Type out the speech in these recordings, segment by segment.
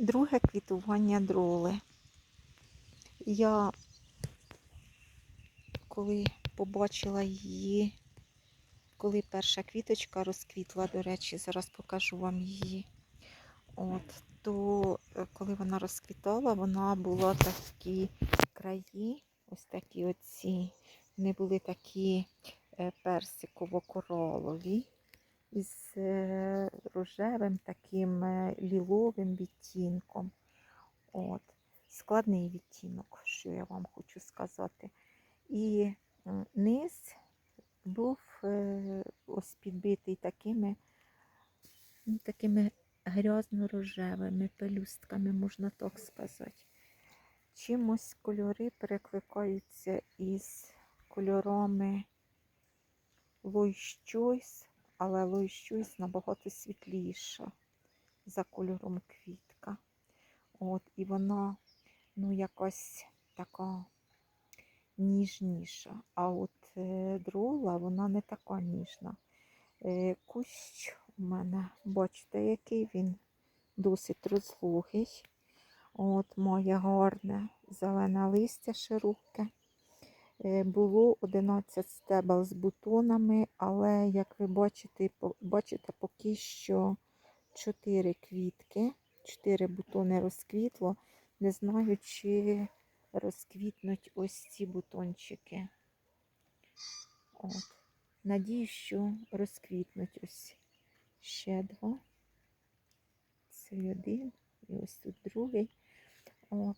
Друге квітування дроли. Я коли побачила її, коли перша квіточка розквітла, до речі, зараз покажу вам її. От, то е, коли вона розквітала, вона була такі краї, ось такі оці, вони були такі е, персиково-коралові із е, рожевим таким е, ліловим відтінком. От. Складний відтінок, що я вам хочу сказати. І низ був е, ось підбитий такими, ну, такими грязно-рожевими пелюстками, можна так сказати. Чимось кольори перекликаються із кольорами Choice, але Lois набагато світліша за кольором квітка. От, і вона ну, якась така ніжніша. А от е, дрола, вона не така ніжна. Е, кущ у мене, бачите, який він досить розлогий. От моє гарне зелене листя широке. Е, Було 11 стебел з бутонами, але, як ви бачите, бачите, поки що 4 квітки, 4 бутони розквітло. Не знаю, чи розквітнуть ось ці бутончики. От. Надію, що розквітнуть ось ще два. Це один і ось тут другий. От.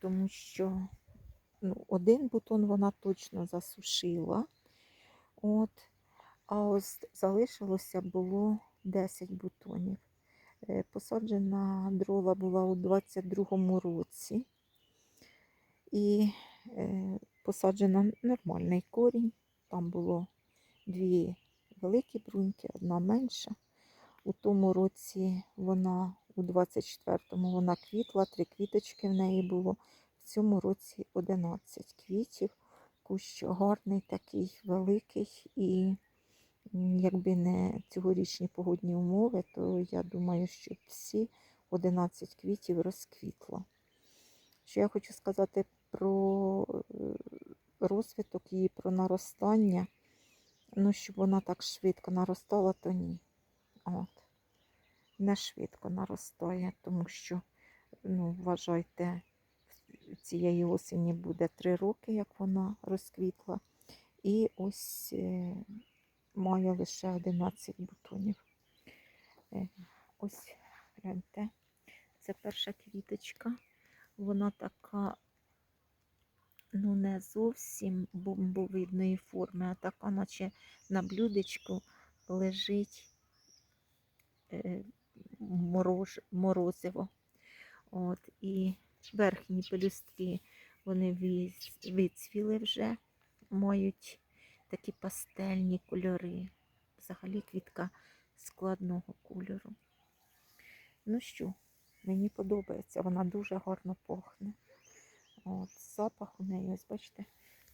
Тому що ну, один бутон вона точно засушила. От. А ось залишилося було 10 бутонів. Е, Посаджена дрола була у 22-му році. І е, посаджена нормальний корінь. Там було дві великі бруньки, одна менша. У тому році вона, у 24-му вона квітла, три квіточки в неї було. Цьому році 11 квітів. Кущ гарний, такий великий. І якби не цьогорічні погодні умови, то я думаю, що всі 11 квітів розквітло. Що я хочу сказати про е, розвиток її, про наростання. Ну, щоб вона так швидко наростала, то ні. От. Не швидко наростає, тому що, ну, вважайте, цієї осені буде 3 роки, як вона розквітла. І ось е, має лише 11 бутонів. Е, ось гляньте. Це перша квіточка. Вона така, ну, не зовсім бомбовидної форми, а така, наче на блюдечку лежить е, морож, морозиво. От, і верхні пелюстки вони вицвіли вже, мають такі пастельні кольори. Взагалі квітка складного кольору. Ну що, мені подобається, вона дуже гарно пахне. От, запах у неї, ось бачите,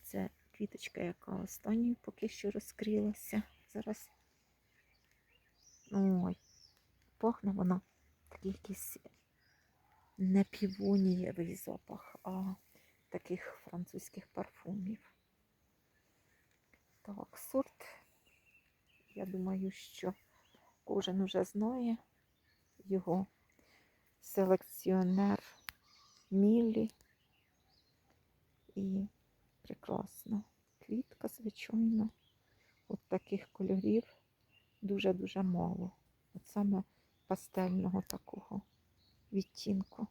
це квіточка, яка останньою поки що розкрилася. Зараз. Ой, пахне вона такий якийсь не півонієвий запах, а таких французьких парфумів. Так, сорт, я думаю, що кожен уже знає його селекціонер Міллі. І прекрасно. Квітка, звичайно, от таких кольорів дуже-дуже мало. От саме пастельного такого відтінку.